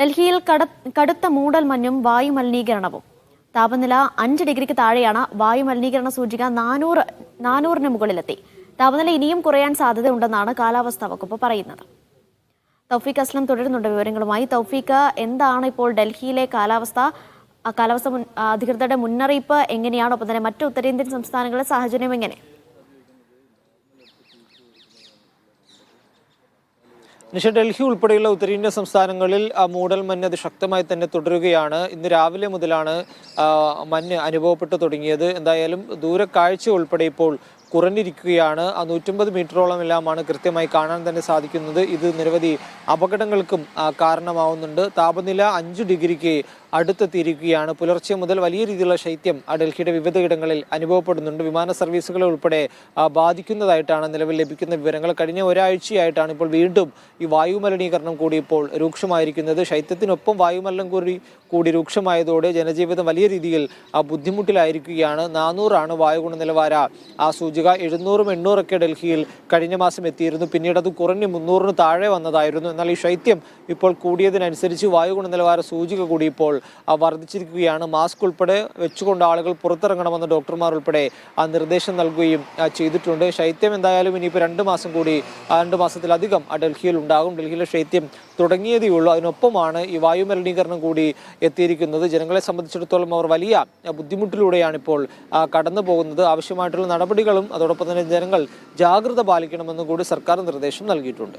ഡൽഹിയിൽ കട കടുത്ത മൂടൽ മഞ്ഞും വായുമലിനീകരണവും താപനില അഞ്ച് ഡിഗ്രിക്ക് താഴെയാണ്. വായുമലിനീകരണ സൂചിക നാനൂറ് നാനൂറിന് മുകളിലെത്തി. താപനില ഇനിയും കുറയാൻ സാധ്യതയുണ്ടെന്നാണ് കാലാവസ്ഥാ വകുപ്പ് പറയുന്നത്. തൗഫീഖ് അസ്ലം തുടരുന്നുണ്ട് വിവരങ്ങളുമായി. തൗഫീഖ് എന്താണ് ഇപ്പോൾ ഡൽഹിയിലെ കാലാവസ്ഥ? കാലാവസ്ഥ അധികൃതരുടെ മുന്നറിയിപ്പ് എങ്ങനെയാണ്? ഒപ്പം തന്നെ മറ്റു ഉത്തരേന്ത്യൻ സംസ്ഥാനങ്ങളിലെ സാഹചര്യം എങ്ങനെ? നിഷ ഡൽഹി ഉൾപ്പെടെയുള്ള ഉത്തരേന്ത്യ സംസ്ഥാനങ്ങളിൽ ആ, മൂടൽ മഞ്ഞ് അതിശക്തമായി തന്നെ തുടരുകയാണ്. ഇന്ന് രാവിലെ മുതലാണ് മഞ്ഞ് അനുഭവപ്പെട്ടു തുടങ്ങിയത്. എന്തായാലും ദൂരക്കാഴ്ച ഉൾപ്പെടെ ഇപ്പോൾ കുറഞ്ഞിരിക്കുകയാണ്. ആ നൂറ്റമ്പത് മീറ്ററോളം എല്ലാമാണ് കൃത്യമായി കാണാൻ തന്നെ സാധിക്കുന്നത്. ഇത് നിരവധി അപകടങ്ങൾക്കും കാരണമാവുന്നുണ്ട്. താപനില അഞ്ച് ഡിഗ്രിക്ക് അടുത്തെത്തിയിരിക്കുകയാണ്. പുലർച്ചെ മുതൽ വലിയ രീതിയിലുള്ള ശൈത്യം ആ വിവിധ ഇടങ്ങളിൽ അനുഭവപ്പെടുന്നുണ്ട്. വിമാന സർവീസുകളെ ഉൾപ്പെടെ ബാധിക്കുന്നതായിട്ടാണ് നിലവിൽ ലഭിക്കുന്ന വിവരങ്ങൾ. കഴിഞ്ഞ ഒരാഴ്ചയായിട്ടാണ് ഇപ്പോൾ വീണ്ടും ഈ വായു മലിനീകരണം കൂടി ഇപ്പോൾ രൂക്ഷമായിരിക്കുന്നത്. ശൈത്യത്തിനൊപ്പം വായുമലിനം കൂടി കൂടി രൂക്ഷമായതോടെ ജനജീവിതം വലിയ രീതിയിൽ ബുദ്ധിമുട്ടിലായിരിക്കുകയാണ്. നാനൂറാണ് വായു ഗുണനിലവാര ആ സൂചിക എഴുന്നൂറും എണ്ണൂറൊക്കെ ഡൽഹിയിൽ കഴിഞ്ഞ മാസം എത്തിയിരുന്നു. പിന്നീട് അത് കുറഞ്ഞ് മുന്നൂറിന് താഴെ വന്നതായിരുന്നു. എന്നാൽ ഈ ശൈത്യം ഇപ്പോൾ കൂടിയതിനനുസരിച്ച് വായു ഗുണനിലവാര സൂചിക കൂടി ഇപ്പോൾ വർദ്ധിച്ചിരിക്കുകയാണ്. മാസ്ക് ഉൾപ്പെടെ വെച്ചുകൊണ്ട് ആളുകൾ പുറത്തിറങ്ങണമെന്ന് ഡോക്ടർമാർ ഉൾപ്പെടെ ആ നിർദ്ദേശം നൽകുകയും ചെയ്തിട്ടുണ്ട്. ശൈത്യം എന്തായാലും ഇനിയിപ്പോൾ രണ്ട് മാസം കൂടി രണ്ട് മാസത്തിലധികം ഡൽഹിയിൽ ഉണ്ടാകും. ഡൽഹിയിലെ ശൈത്യം തുടങ്ങിയതേ ഉള്ളൂ. അതിനൊപ്പമാണ് ഈ വായു മലിനീകരണം കൂടി എത്തിയിരിക്കുന്നത്. ജനങ്ങളെ സംബന്ധിച്ചിടത്തോളം അവർ വലിയ ബുദ്ധിമുട്ടിലൂടെയാണ് ഇപ്പോൾ കടന്നു പോകുന്നത് ആവശ്യമായിട്ടുള്ള നടപടികളും അതോടൊപ്പം തന്നെ ജനങ്ങൾ ജാഗ്രത പാലിക്കണമെന്നും കൂടി സർക്കാർ നിർദ്ദേശം നൽകിയിട്ടുണ്ട്